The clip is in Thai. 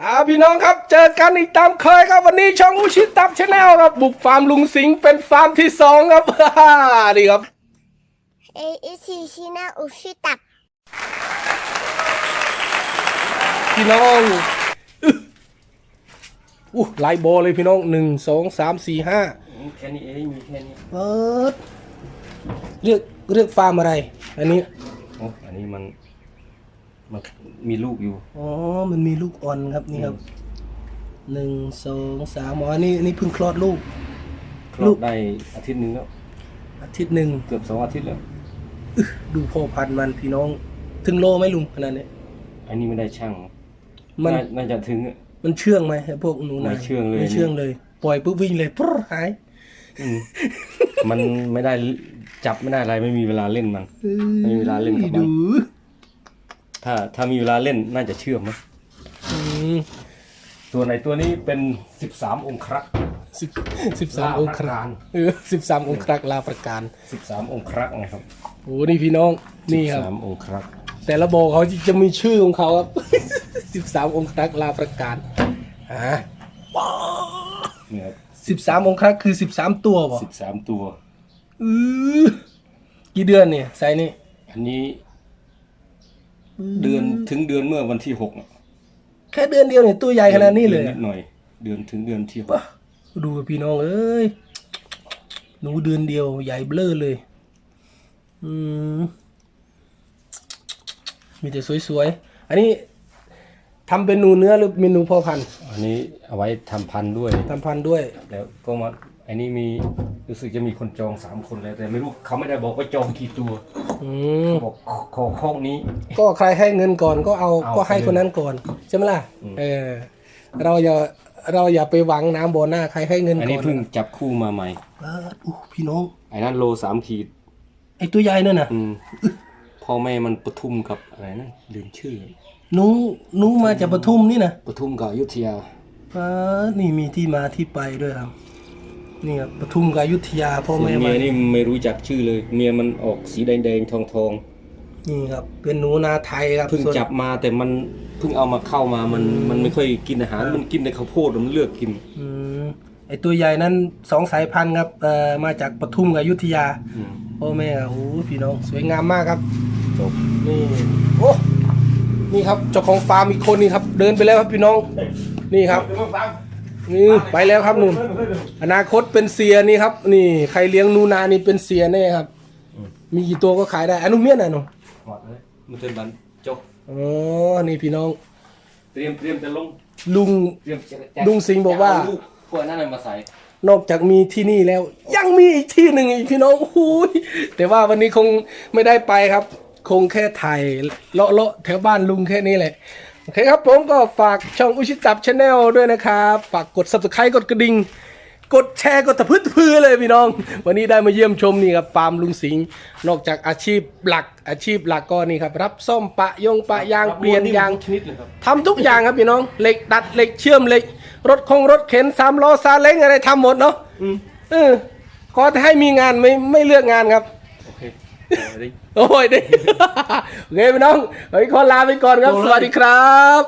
อ่าพี่น้องครับเจอกันอีกตามเคยครับวันนี้ช่องอุชิตับชาแนลครับ บุกฟาร์มลุงสิงห์เป็นฟาร์มที่สองครับนี่ครับเอไอซีชินาอุชิตับพี่น้องอึ๊ะอู้หลายโบอเลยพี่น้องหนึ่งสองสามสี่ห้าแค่นี้เองมีแค่นี้เปิดเรียกเรียกฟาร์มอะไร อันนี้โอ้อันนี้มัน มันมีลูกอยู่ อ๋อ มันมีลูกอ่อนครับนี่ครับหนึ่งสองสามอ๋ออันนี้อันนี้เพิ่งคลอดลูก คลอลูดก ได้อาทิตย์หนึงแล้ว อาทิตย์หนึ่งเกือบสองอาทิตย์แล้วดูพ่อพันธุ์มันพี่น้อง ถึงโลไหมลุงขนาดนี้อันนี้ไม่ได้ช่างมันาน่าจะถึงอะ มันเชื่องไหมไอ้พวกหนูนาไม่เชื่องเลย ไม่เชื่องเลย ปล่อยปุ๊บวิ่งเลยปุ๊บหายอืมมันไม่ได้จับไม่ได้อะไรไม่มีเวลาเล่นมัน ไม่มีเวลาเล่นกับมัน ดู ถ้าถ้ามีเวลาเล่นน่าจะเชื่อมนะอืมตัวไหนตัวนี้เป็นสิบสามองครักษ์สิบสิบสามลาองค์ประครักากรเออสิบสามองค์ครักลาประการสิบสามองครักษ์นะครับโอ้นี่พี่น้องนี่ครับสามองครักษ์แต่ละโบอเขาจะมีชื่อของเขาครับสิบสามองค์ครักลาประการอ่าเนี่ยครับสิบสามองค์ครักคือสิบสามตัวบ่สิบสามตัว อือกี่เดือนเนี่ยไซส์นี่อันนี้ เดือนถึงเดือนเมื่อวันที่หกอะแค่เดือนเดียวเนี่ยตัวใหญ่ขนาดนี้เลยนิดหน่อย เดือนถึงเดือนที่หกปะดูพี่น้องเอ้ยหนูเดือนเดียวใหญ่เบ้อเลย อืมมีแต่สวยๆ อันนี้ทำเป็นหนูเนื้อหรือเมนูพ่อพันธุ์อันนี้เอาไว้ทำพันธุ์ด้วยทำพันธุ์ด้วย แล้วก็มาอันนี้มีรู้สึกจะมีคนจองสามคนแล้วแต่ไม่รู้เขาไม่ได้บอกว่าจองกี่ตัว อืมบอกขอขอข้อนี้ ก็ใครให้เงินก่อนก็เอาเอาก็ให้ไปเลยคนนั้นก่อนใช่ไหมล่ะอืม เออเราอย่าเราอย่าไปหวังน้ำบ่อหน้าใครให้เงินอันก่นี้อนเพิ่งจับคู่มาใหม่เอออู้พี่น้อง ไอ้นั่นโลสามขีด ไอตัวใหญ่นั่นน่ะอืมพ่อแม่มันปทุมกับอะไรนะลืมชื่อหนูหนูมาจากปทุมนี่นะปทุมกับอยุธยาอ่านี่มีที่มาที่ไปด้วยครับ นี่ครับปทุมกับอยุธยาพ่อส่วนแม่เมีมายนี่ไม่รู้จักชื่อเลย เมียมันออกสีแดงๆทองทองนี่ครับเป็นหนูนาไทยครับๆเพิ่งส่วน จับมาแต่มันเพิ่งเอามาเข้ามามันมันไม่ค่อยกินอาหาร มันกินแต่ข้าวโพดมันเลือกกิน อืมไอตัวใหญ่นั้นสองสายพันธุ์ครับเอ่อมาจากปทุมกับอยุธยาอืม พ่อแม่ครับโอ้โหพี่น้องสวยงามมากครับจบนี่โอ้นี่ครับเจ้าของฟาร์มอีกคนนี่ครับ เดินไปแล้วครับพี่น้องนี่ครับ นี่ไปแล้วครับนุ่นอนาคตเป็นเสียนี่ครับ นี่ใครเลี้ยงนูนานี่เป็นเสียแน่ครับ มีกี่ตัวก็ขายได้อนุเมียนอะหนูหมดเลยมันเป็นบันจบอ๋อนี่พี่น้อง เตรียมเตรียมจะลงลุงเตรียมจะลุงสิงห์บอกว่าจะเลูกพวกนั้นนะมาใส่นอกจากมีที่นี่แล้ว ยังมีอีกที่หนึ่งอีกพี่น้องหูยแต่ว่าวันนี้คงไม่ได้ไปครับ คงแค่ถ่ายเลาะเลาะๆแถวบ้านลุงแค่นี้แหละ โอเคครับผมก็ฝากช่องอุชิตับชาแนลด้วยนะครับ ฝากกด subscribe กดกระดิ่ง กดแชร์กดตะพื้นตะพือเลยพี่น้อง วันนี้ได้มาเยี่ยมชมนี่ครับฟาร์มลุงสิงห์นอกจากอาชีพหลักอาชีพหลักก็นี่ครับ รับซ่อมปะยงปะยางเปลี่ยนยางชนิดเลยครับทำทุกอย่างครับพี่น้องเหล็กดัดเหล็กเชื่อมเหล็ก รถคงรถเข็นสามล้อซาเล้งอะไรทำหมดเนาะเออขอให้มีงานไม่ไม่เลือกงานครับโอเคเอาดิ โอ้ยดิโอเคพี่น้องเฮ้ยขอลาไปก่อนครับ สวัสดีครับ